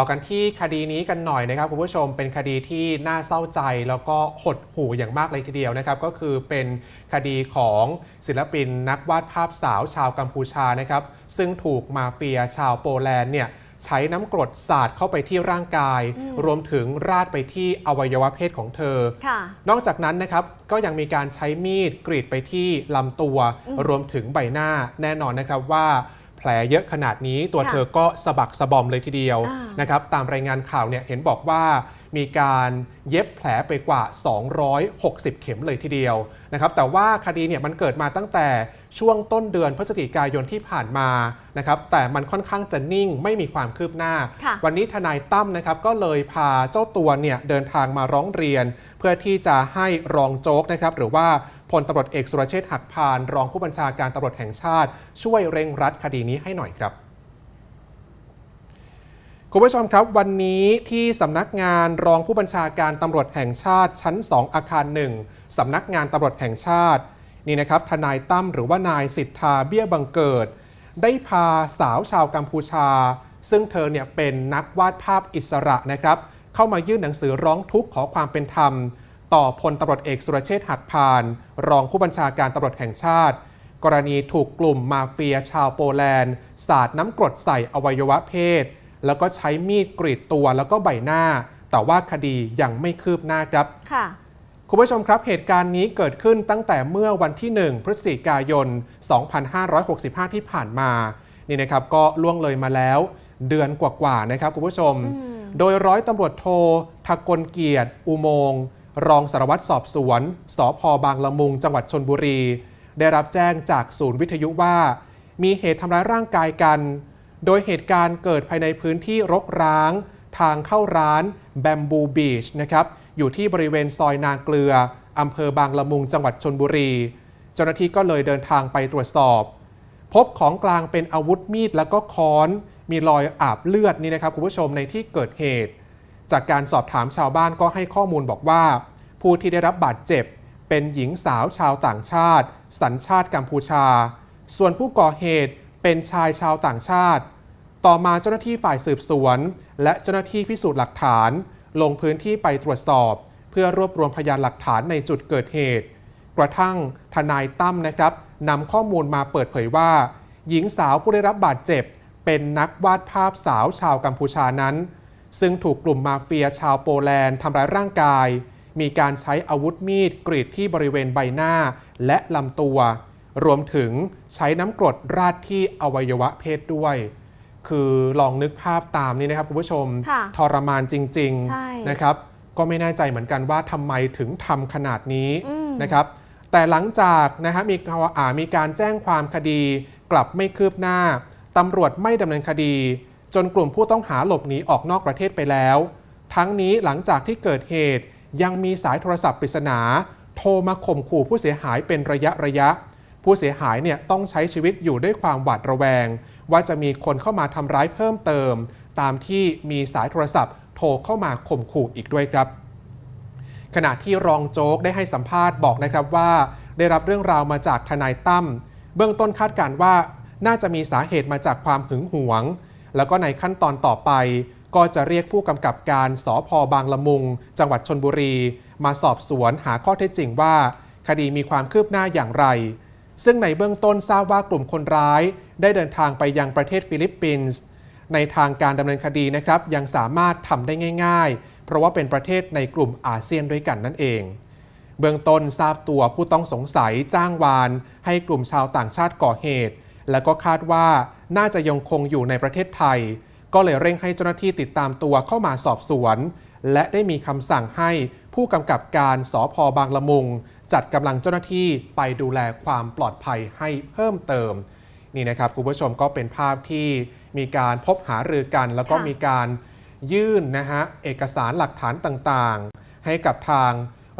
ต่อกันที่คดีนี้กันหน่อยนะครับคุณผู้ชมเป็นคดีที่น่าเศร้าใจแล้วก็หดหู่อย่างมากเลยทีเดียวนะครับ ก็คือเป็นคดีของศิลปินนักวาดภาพสาวชาวกัมพูชานะครับ ซึ่งถูกมาเฟียชาวโปแลนด์เนี่ยใช้น้ำกรดสาดเข้าไปที่ร่างกาย รวมถึงราดไปที่อวัยวะเพศของเธอค่ะนอกจากนั้นนะครับก็ยังมีการใช้มีดกรีดไปที่ลำตัว รวมถึงใบหน้าแน่นอนนะครับว่า แผลเยอะขนาดนี้ตัวค่ะเธอก็สะบักสะบอมเลยทีเดียวอ่านนะครับตามรายงานข่าวเนี่ยเห็นบอกว่า มีการเย็บแผลไปกว่า 260 เข็มเลยทีเดียวนะครับแต่ว่าคดีเนี่ยมันเกิดมาตั้งแต่ช่วงต้นเดือนพฤศจิกายนที่ผ่านมานะครับแต่มันค่อนข้างจะนิ่งไม่มีความคืบหน้าค่ะวันนี้ทนายตั้มนะครับก็เลยพาเจ้าตัวเนี่ยเดินทางมาร้องเรียน เพื่อที่จะให้รองโจ๊กนะครับหรือว่าพลตำรวจเอกสุรเชษฐ์หักพาน รองผู้บัญชาการตำรวจแห่งชาติ ช่วยเร่งรัดคดีนี้ให้หน่อยครับ คุณผู้ชมครับวันนี้ที่สำนักงานรองผู้บัญชาการตำรวจแห่งชาติชั้น 2 อาคาร 1สำนักงานตำรวจแห่งชาติ นี่นะครับทนายตั้มหรือว่านายสิทธาเบี้ยบังเกิด ได้พาสาวชาวกัมพูชา ซึ่งเธอเนี่ยเป็นนักวาดภาพอิสระนะครับ เข้ามายื่นหนังสือร้องทุกข์ขอความเป็นธรรม ต่อพลตำรวจเอกสุรเชษฐ์หักพาน รองผู้บัญชาการตำรวจแห่งชาติ กรณีถูกกลุ่มมาเฟียชาวโปแลนด์สาดน้ำกรดใส่อวัยวะเพศ แล้วก็ใช้มีดกรีดตัวแล้วก็ใบหน้า แต่ว่าคดียังไม่คืบหน้าครับ ค่ะ คุณผู้ชมครับเหตุการณ์นี้เกิดขึ้นตั้งแต่เมื่อวันที่ 1 พฤศจิกายน 2565 ที่ผ่านมา นี่นะครับก็ล่วงเลยมาแล้ว เดือนกว่าๆนะครับคุณผู้ชม โดยร้อยตำรวจโททกลเกียรติ อุโมงค์รองสารวัตรสอบสวนสพบางละมุง จังหวัดชนบุรี ได้รับแจ้งจากศูนย์วิทยุว่า มีเหตุทำร้ายร่างกายกัน โดยเหตุการณ์เกิดภายในพื้นที่รกร้าง ทางเข้าร้านแบมบูบีชนะครับอยู่ที่บริเวณซอยนางเกลืออำเภอบางละมุงจังหวัดชนบุรี เจ้าหน้าที่ก็เลยเดินทางไปตรวจสอบ พบของกลางเป็นอาวุธมีดแล้วก็ค้อน มีรอยอาบเลือดนี่นะครับคุณผู้ชมในที่เกิดเหตุ จากการสอบถามชาวบ้านก็ให้ข้อมูลบอกว่า ผู้ที่ได้รับบาดเจ็บ เป็นหญิงสาวชาวต่างชาติ สัญชาติกัมพูชา ส่วนผู้ก่อเหตุ เป็นชายชาวต่างชาติ ต่อมาเจ้าหน้าที่ฝ่ายสืบสวน และเจ้าหน้าที่พิสูจน์หลักฐาน ลงพื้นที่ไปตรวจสอบ เพื่อรวบรวมพยานหลักฐานในจุดเกิดเหตุ กระทั่งทนายตั้มนะครับนำข้อมูลมาเปิดเผยว่า หญิงสาวผู้ได้รับบาดเจ็บ เป็นนักวาดภาพสาวชาวกัมพูชานั้น ซึ่งถูกกลุ่มมาเฟียชาวโปแลนด์ทำร้ายร่างกาย มีการใช้อาวุธมีดกรีดที่บริเวณใบหน้าและลำตัว รวมถึงใช้น้ำกรดราดที่อวัยวะเพศด้วย คือลองนึกภาพตามนี้นะครับคุณผู้ชม ค่ะทรมานจริง ใช่ๆ นะครับ ก็ไม่แน่ใจเหมือนกันว่าทำไมถึงทำขนาดนี้อืม นะครับ แต่หลังจากนะฮะมีอ่ามีการแจ้งความคดี กลับไม่คืบหน้าตำรวจไม่ดำเนินคดี จนกลุ่มผู้ต้องหาหลบหนีออกนอกประเทศไปแล้ว ทั้งนี้หลังจากที่เกิดเหตุยังมีสายโทรศัพท์ปริศนา โทรมาข่มขู่ผู้เสียหายเป็นระยะระยะ ผู้เสียหายเนี่ยต้องใช้ชีวิตอยู่ด้วยความหวาดระแวง ว่าจะมีคนเข้ามาทำร้ายเพิ่มเติม ตามที่มีสายโทรศัพท์ โทรเข้ามาข่มขู่อีกด้วยครับ ขณะที่รองโจ๊กได้ให้สัมภาษณ์บอกนะครับว่า ได้รับเรื่องราวมาจากทนายตั้มเบื้องต้นคาดการณ์ว่าน่าจะมีสาเหตุมาจากความหึงหวง แล้วก็ในขั้นตอนต่อไป ก็จะเรียกผู้กำกับการสพบางละมุง จังหวัดชนบุรี มาสอบสวนหาข้อเท็จจริงว่า คดีมีความคืบหน้าอย่างไร ซึ่งในเบื้องต้นทราบว่ากลุ่มคนร้าย ได้เดินทางไปยังประเทศฟิลิปปินส์ในทางการดำเนินคดีนะครับยังสามารถทำได้ง่าย ๆ เพราะว่าเป็นประเทศในกลุ่มอาเซียนด้วยกันนั่นเอง เบื้องต้นทราบตัวผู้ต้องสงสัยจ้างวาน ให้กลุ่มชาวต่างชาติก่อเหตุ และก็คาดว่าน่าจะยังคงอยู่ในประเทศไทย ก็เลยเร่งให้เจ้าหน้าที่ติดตามตัวเข้ามาสอบสวน และได้มีคำสั่งให้ผู้กำกับการสพบางละมุง จัดกำลังเจ้าหน้าที่ไปดูแลความปลอดภัยให้เพิ่มเติมนี่นะครับคุณผู้ชมก็เป็นภาพที่มีการพบหารือกัน แล้วก็ค่ะมีการยื่นนะฮะเอกสารหลักฐานต่างๆ ให้กับทาง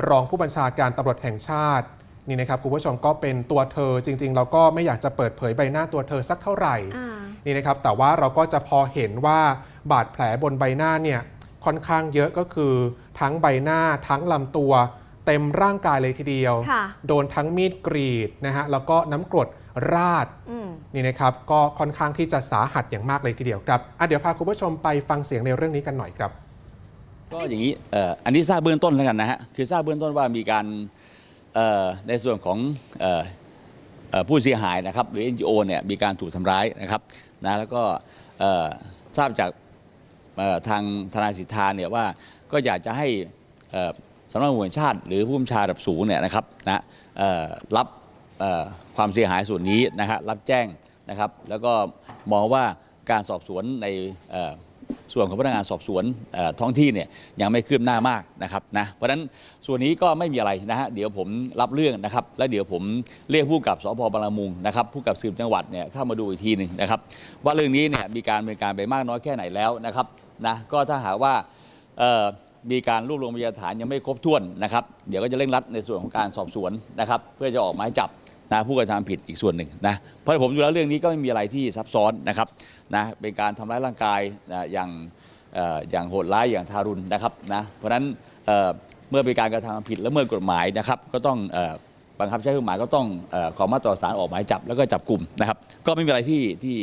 รองผู้บัญชาการตำรวจแห่งชาตินี่นะครับคุณผู้ชมก็เป็นตัวเธอจริง ๆ เราก็ไม่อยากจะเปิดเผยใบหน้าตัวเธอสักเท่าไหร่อ่านี่นะครับแต่ว่าเราก็จะพอเห็นว่าบาดแผลบนใบหน้าเนี่ยค่อนข้างเยอะก็คือทั้งใบหน้าทั้งลำตัว เต็มร่างกายเลยทีเดียวค่ะโดนทั้งมีดกรีดนะฮะแล้วก็น้ำกรดราดอืมนี่นะครับก็ค่อนข้างที่จะสาหัสอย่างมากเลยทีเดียวครับอะเดี๋ยวพาคุณผู้ชมไปฟังเสียงในเรื่องนี้กันหน่อยครับ ก็อย่างนี้เอ่ออันนี้ทราบเบื้องต้นแล้วกันนะฮะคือทราบเบื้องต้นว่ามีการเอ่อในส่วนของเอ่อเอ่อผู้เสียหายนะครับหรือ NGO เนี่ยมีการถูกทำร้ายนะครับนะแล้วก็เอ่อทราบจากเอ่อทางทนายสิทธาเนี่ยว่าก็อยากจะให้เอ่อ สำนักงานตำรวจแห่งชาติ หรือผู้บัญชาระดับสูงเนี่ยนะครับนะรับความเสียหายส่วนนี้นะฮะรับแจ้งนะครับแล้วก็มองว่าการสอบสวนในส่วนของพนักงานสอบสวนท้องที่เนี่ยยังไม่คืบหน้ามากนะครับนะเพราะฉะนั้นส่วนนี้ก็ไม่มีอะไรนะฮะเดี๋ยวผมรับเรื่องนะครับ แล้วเดี๋ยวผมเรียกผู้กับสพบางละมุงนะครับผู้กับสืบจังหวัดเนี่ยเข้ามาดูอีกทีหนึ่งนะครับ ว่าเรื่องนี้เนี่ยมีการดำเนินการไปมากน้อยแค่ไหนแล้วนะครับนะก็ถ้าหากว่า มีการรวบรวมพยานฐานยังไม่ครบถ้วนนะครับ เดี๋ยวก็จะเร่งรัดในส่วนของการสอบสวนนะครับ เพื่อจะออกหมายจับนะผู้กระทำผิดอีกส่วนหนึ่งนะเพราะผมดูแล้วเรื่องนี้ก็ไม่มีอะไรที่ซับซ้อนนะครับนะเป็นการทำร้ายร่างกายนะอย่างอย่างโหดร้ายอย่างทารุณนะครับนะเพราะฉะนั้นเเมื่อเป็นการกระทำผิดและเมื่อกฎหมายนะครับ ก็ต้องบังคับใช้กฎหมายก็ต้องอขอมาตรฐานออกหมายจับแล้วก็จับกลุ่มนะครับ ก็ไม่มีอะไรที่ที่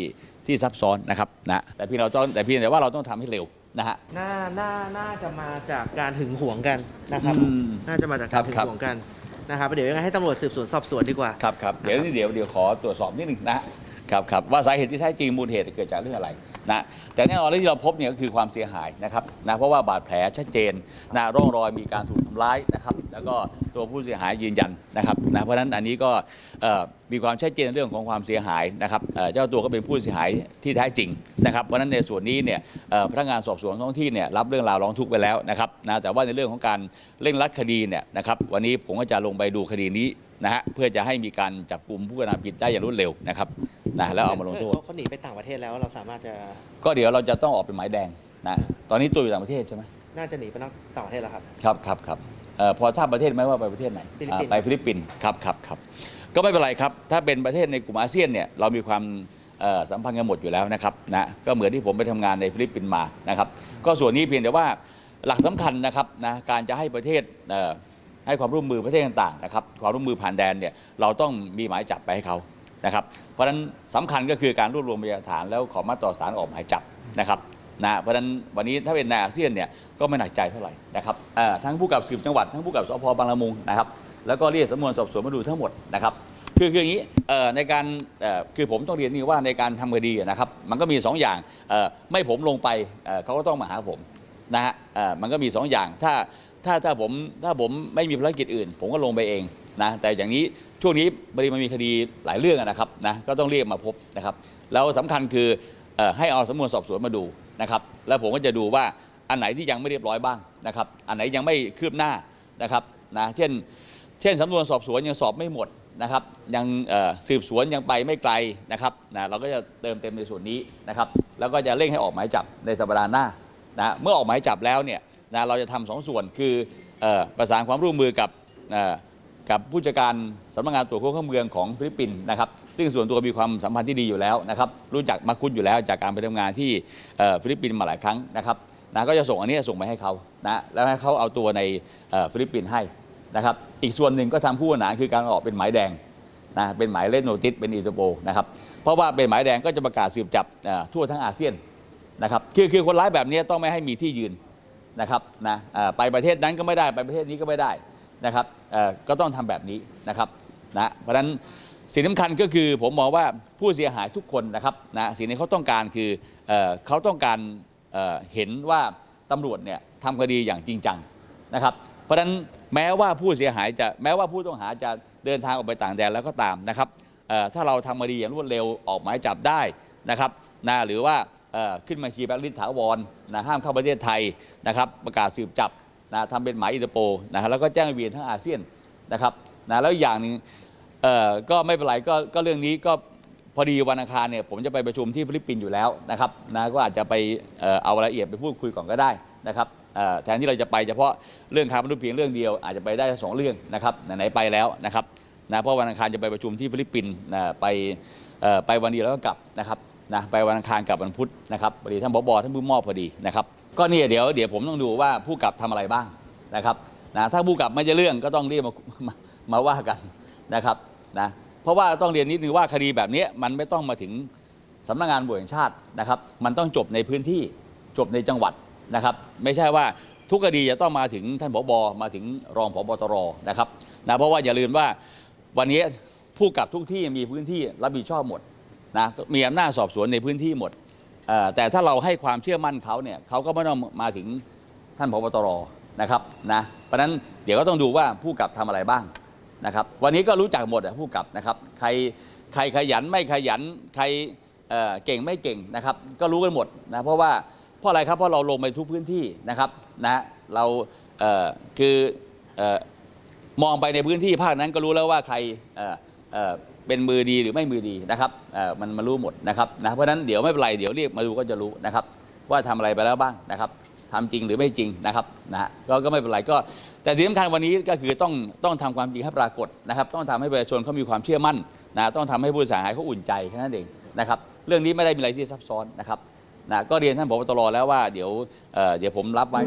ที่ซับซ้อนนะครับนะแต่เพียงเราต้องแต่เพียงแต่ว่าเราต้องทำให้เร็ว นะฮะ น่าน่าน่าจะมาจากการหึงหวงกันนะครับ อืมน่าจะมาจากครัการบหึงครับ หวงกันนะครับเดี๋ยวยังไงให้ตำรวจสืบสวนสอบสวนดีกว่า ครับครับเดี๋ยวเดี๋ยวเดี๋ยวขอตรวจสอบนิดหนึ่งนะครับครับว่าสาเหตุที่แท้จริงมูลเหตุเกิดจากเรื่องอะไร นะแต่แน่นอนเรื่องที่เราพบเนี่ยก็คือความเสียหายนะครับนะเพราะว่าบาดแผลชัดเจนนะร่องรอยมีการถูกทำร้ายนะครับแล้วก็ตัวผู้เสียหายยืนยันนะครับนะเพราะฉะนั้นอันนี้ก็มีความชัดเจนเรื่องของความเสียหายนะครับเจ้าตัวก็เป็นผู้เสียหายที่แท้จริงนะครับเพราะฉะนั้นในส่วนนี้เนี่ยพนักงานสอบสวนท้องที่เนี่ยรับเรื่องราวร้องทุกข์ไปแล้วนะครับนะแต่ว่าในเรื่องของการเร่งรัดคดีเนี่ยนะครับวันนี้ผมก็จะลงไปดูคดีนี้นะฮะเพื่อจะให้มีการจับกลุ่มผู้กระทำผิดได้อย่างรวดเร็วนะครับ นะแล้วเอามาลงโทษเขาเขาหนีไปต่างประเทศแล้วเราสามารถจะก็เดี๋ยวเราจะต้องออกเป็นหมายแดงนะตอนนี้ตัวอยู่ต่างประเทศใช่ไหมน่าจะหนีไปต่างประเทศแล้วครับครับครับครับเอ่อพอทราบประเทศไหมว่าไปประเทศไหนฟิลิปปินส์อ่าไปฟิลิปปินส์ครับครับครับก็ไม่เป็นไรครับ ถ้าเป็นประเทศในกลุ่มอาเซียนเนี่ยเรามีความเอ่อสัมพันธ์กันหมดอยู่แล้วนะครับนะก็เหมือนที่ผมไปทำงานในฟิลิปปินส์มานะครับ ก็ส่วนนี้เพียงแต่ว่าหลักสำคัญนะครับนะการจะให้ประเทศเอ่อให้ความร่วมมือประเทศต่างๆนะครับความร่วมมือผ่านแดนเนี่ยเราต้องมีหมายจับไปให้เขา นะครับเพราะฉะนั้นสำคัญก็คือการรวบรวมพยานฐานแล้วขอมาตรฐานออกหมายจับนะครับนะเพราะฉะนั้นวันนี้ถ้าเป็นในอาเซียนเนี่ยก็ไม่หนักใจเท่าไหร่นะครับทั้งผู้กับสืบจังหวัดทั้งผู้กับสพบางละมุงนะครับแล้วก็เรียกสำนวนสอบสวนมาดูทั้งหมดนะครับคือคืออย่างนี้ในการคือผมต้องเรียนนี่ว่าในการทำคดีนะครับมันก็มีสองอย่างไม่ผมลงไปเเขาก็ต้องมาหาผมนะฮะมันก็มีสองอย่างถ้าถ้าถ้าผมถ้าผมไม่มีภารกิจอื่น ผมก็ลงไปเอง นะแต่อย่างนี้ช่วงนี้บริมันมีคดีหลายเรื่องนะครับนะก็ต้องเรียกมาพบนะครับแล้วสำคัญคือให้เอาสำนวนสอบสวนมาดูนะครับแล้วผมก็จะดูว่าอันไหนที่ยังไม่เรียบร้อยบ้างนะครับอันไหนยังไม่คืบหน้านะครับนะเช่น เช่นสำนวนสอบสวนยังสอบไม่หมดนะครับยังสืบสวนยังไปไม่ไกลนะครับนะเราก็จะเติมเต็มในส่วนนี้นะครับแล้วก็จะเร่งให้ออกหมายจับในสัปดาห์หน้านะเมื่อออกหมายจับแล้วเนี่ยนะเราจะทำสองส่วนคืออประสานความร่วมมือกับ กับผู้จัดการสำนักงานตรวจคนเข้าเมืองของฟิลิปปินส์นะครับซึ่งส่วนตัวมีความสัมพันธ์ที่ดีอยู่แล้วนะครับรู้จักมาคุ้นอยู่แล้วจากการไปทำงานที่ฟิลิปปินส์มาหลายครั้งนะครับนะก็จะส่งอันนี้ส่งไปให้เขานะแล้วให้เขาเอาตัวในฟิลิปปินส์ให้นะครับอีกส่วนหนึ่งก็ทำผู้หนาคือการออกเป็นหมายแดงนะเป็นหมายเลขโนติสเป็นอินเตอร์โปนะครับเพราะว่าเป็นหมายแดงก็จะประกาศสืบจับทั่วทั้งอาเซียนนะครับคือคือคนร้ายแบบนี้ต้องไม่ให้มีที่ยืนนะครับนะไปประเทศนั้นก็ไม่ได้ไปประเทศนี้ก็ไม่ได้ นะครับก็ต้องทำแบบนี้นะครับนะเพราะฉะนั้นสิ่งสำคัญก็คือผมมองว่าผู้เสียหายทุกคนนะครับนะสิ่งที่เขาต้องการคือเอเขาต้องการเเห็นว่าตำรวจเนี่ยทำคดีอย่างจริงจังนะครับ เพราะฉะนั้นแม้ว่าผู้เสียหายจะแม้ว่าผู้ต้องหาจะเดินทางออกไปต่างแดนแล้วก็ตามนะครับถ้าเราทำคดีอย่างรวดเร็วออกหมายจับได้นะครับนะหรือว่าขึ้นมาชีแบล็คลิสถาวรนะห้ามเข้าประเทศไทยนะครับ ประกาศสืบจับ นะทำเป็นหมายอินเตอร์โปลนะฮะแล้วก็แจ้งเวียนทั้งอาเซียนนะครับนะแล้วอย่างหนึ่งเอ่อก็ไม่เป็นไรก็ก็เรื่องนี้ก็พอดีวันอังคารเนี่ยผมจะไปประชุมที่ฟิลิปปินส์อยู่แล้วนะครับนะก็อาจจะไปเอ่อเอารายละเอียดไปพูดคุยก่อนก็ได้นะครับเอ่อแทนที่เราจะไปเฉพาะเรื่องค้ามนุษย์เพียงเรื่องเดียวอาจจะไปได้สองเรื่องนะครับไหนๆไปแล้วนะครับนะเพราะวันอังคารจะไปประชุมที่ฟิลิปปินส์นะไปเอ่อไปวันเดียวแล้วก็กลับนะครับนะไปวันอังคารกลับวันพุธนะครับพอดีท่านบอบท่านผู้มอบพอดีนะครับ ก็เนี่ยเดี๋ยวเดี๋ยวผมต้องดูว่าผู้กลับทำอะไรบ้างนะครับนะถ้าผู้กลับไม่จะเรื่องก็ต้องเรียกมามามาว่ากันนะครับนะเพราะว่าต้องเรียนนิดนึงว่าคดีแบบนี้มันไม่ต้องมาถึงสำนักงานตำรวจแห่งชาตินะครับ มันต้องจบในพื้นที่จบในจังหวัดนะครับ ไม่ใช่ว่าทุกคดีจะต้องมาถึงท่านผบมาถึงรองผบตรนะครับนะเพราะว่าอย่าลืมว่าวันนี้ผู้กับทุกที่มีพื้นที่รับผิดชอบหมดนะมีอำนาจสอบสวนในพื้นที่หมด แต่ถ้าเราให้ความเชื่อมั่นเขาเนี่ยเขาก็ไม่ต้องมาถึงท่านผบตรนะครับนะเพราะนั้นเดี๋ยวก็ต้องดูว่าผู้กับทำอะไรบ้างนะครับวันนี้ก็รู้จักหมดผู้กับนะครับใครใครขยันไม่ขยันใครเเก่งไม่เก่งนะครับก็รู้กันหมดนะเพราะว่าเพราะอะไรครับเพราะเราลงไปทุกพื้นที่นะครับนะเราเคืออมองไปในพื้นที่ภาคนั้นก็รู้แล้วว่าใคร เป็นมือดีหรือไม่มือดีนะครับมันมารู้หมดนะครับนะเพราะนั้นเดี๋ยวไม่เป็นไรเดี๋ยวเรียกมาดูก็จะรู้นะครับ ว่าทำอะไรไปแล้วบ้างนะครับทำจริงหรือไม่จริงนะครับนะก็ก็ไม่เป็นไรก็ แต่ที่สำคัญวันนี้ก็คือต้องต้องทำความจริงให้ปรากฏนะครับ ต้องทำให้ประชาชนเขามีความเชื่อมั่นนะต้องทำให้ผู้เสียหายเขาอุ่นใจแค่นั้นเองนะครับ เรื่องนี้ไม่ได้มีอะไรที่ซับซ้อนนะครับนะก็เรียนท่านผบตรแล้วว่าเดี๋ยวเดี๋ยวผมรับไว้